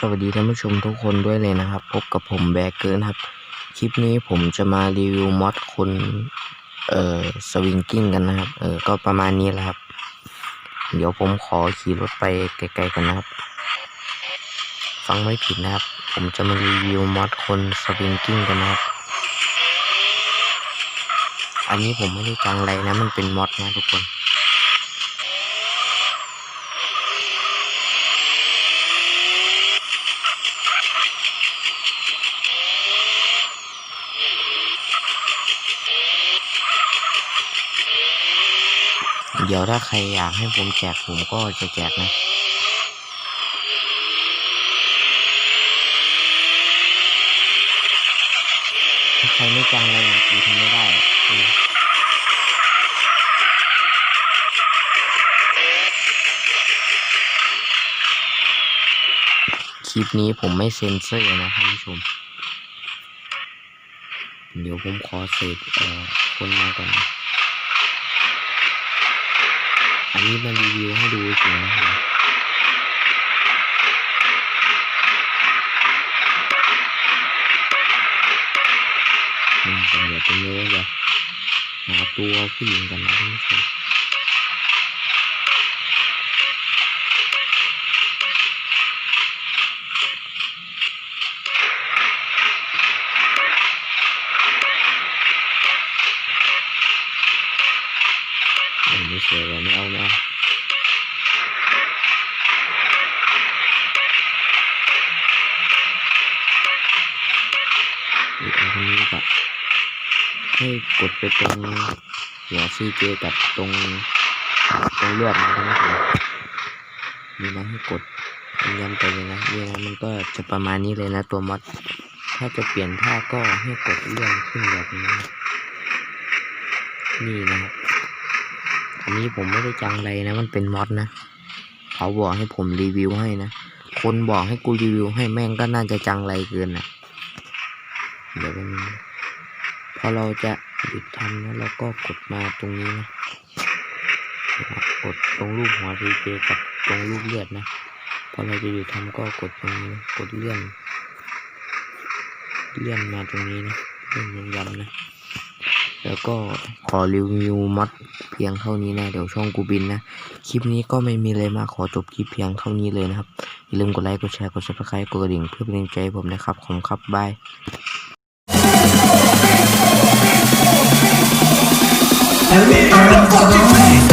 สวัสดีท่านผู้ชมทุกคนด้วยเลยนะครับ พบกับผมแบกเกินครับ คลิปนี้ผมจะมารีวิวมอดคนเอ่อสวิงกิ้งกันนะครับ เออก็ประมาณนี้แหละครับ เดี๋ยวผมขอขี่รถไปไกลๆกันนะครับ ฟังไม่ผิดนะครับ ผมจะมารีวิวมอดคนสวิงกิ้งกันนะครับ อันนี้ผมไม่ได้จังไรนะ มันเป็นมอดนะทุกคนเดี๋ยวถ้าใครอยากให้ผมแจกผมก็จะแจกนะถ้าใครไม่จังเลยคือทำไม่ได้ คลิปนี้ผมไม่เซ็นเซอร์นะท่านผู้ชม เดี๋ยวผมขอเสกคนมาก่อนนะอันนี้มารีวิวให้ดูเฉยนะครับนี่ตำรวจตรงนี้ว่าจะ หาตัวผู้หญิงกันนะท่านผู้ชมอันนี้สวยกว่าไม่เอาไม่เอาอีกอันนี้กับ ให้กดไปตรงหัวซีเจกับตรงตรงเลือดนะท่านผู้ชมนี่นะให้กดย้ำไปเลยนะนี่นะมันก็จะประมาณนี้เลยนะตัวมอดถ้าจะเปลี่ยนท่าก็ให้กดเลื่อนขึ้นแบบนี้นี่นะครับอันนี้ผมไม่ได้จังไรนะ มันเป็นมอดนะเขาบอกให้ผมรีวิวให้นะคนบอกให้กูรีวิวให้แม่งก็น่าจะจังไรเกินนะเดี๋ยวมัน พอเราจะหยุดทำนะเราก็กดมาตรงนี้นะกดตรงรูปหัวรีเจกับตรงรูปเลือดนะพอเราจะหยุดทำก็กดตรงนี้กดเลื่อน เลื่อนมาตรงนี้นะเลื่อนย้ำๆนะแล้วก็ขอรีวิวมอดเพียงเท่านี้นะ เดี๋ยวช่องกูบินนะ คลิปนี้ก็ไม่มีอะไรมากขอจบคลิปเพียงเท่านี้เลยนะครับ อย่าลืมกดไลค์ กดแชร์ กด subscribe กดกระดิ่งเพื่อเป็นกำลังใจผมนะครับ ขอบคุณครับ บาย Give me the fucking face.